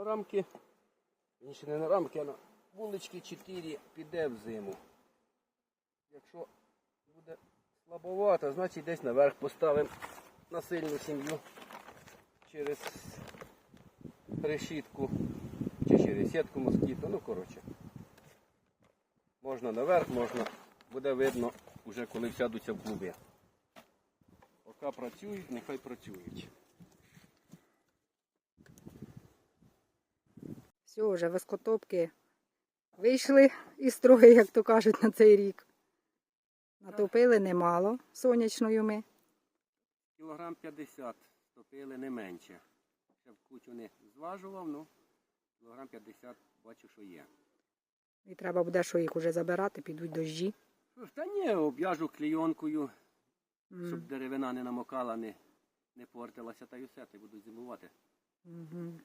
На рамки, інші не на рамки, а на вулички 4 піде в зиму. Якщо буде слабовато, значить десь наверх поставимо на сильну сім'ю через решітку чи через сітку москіто, ну коротше. Можна наверх, можна, буде видно вже коли сядуться в клуби. Поки працюють, нехай працюють. Все, вже вискотопки вийшли із строги, як то кажуть, на цей рік. Натопили немало сонячною ми. Кілограм 50 стопили не менше. Ще в кучу не зважував, ну кілограм 50 бачу, що є. І треба буде, що їх уже забирати, підуть дощі. Та ні, об'яжу клейонкою, М, щоб деревина не намокала, не, не портилася, та й усе, та й будуть зимувати. мгм.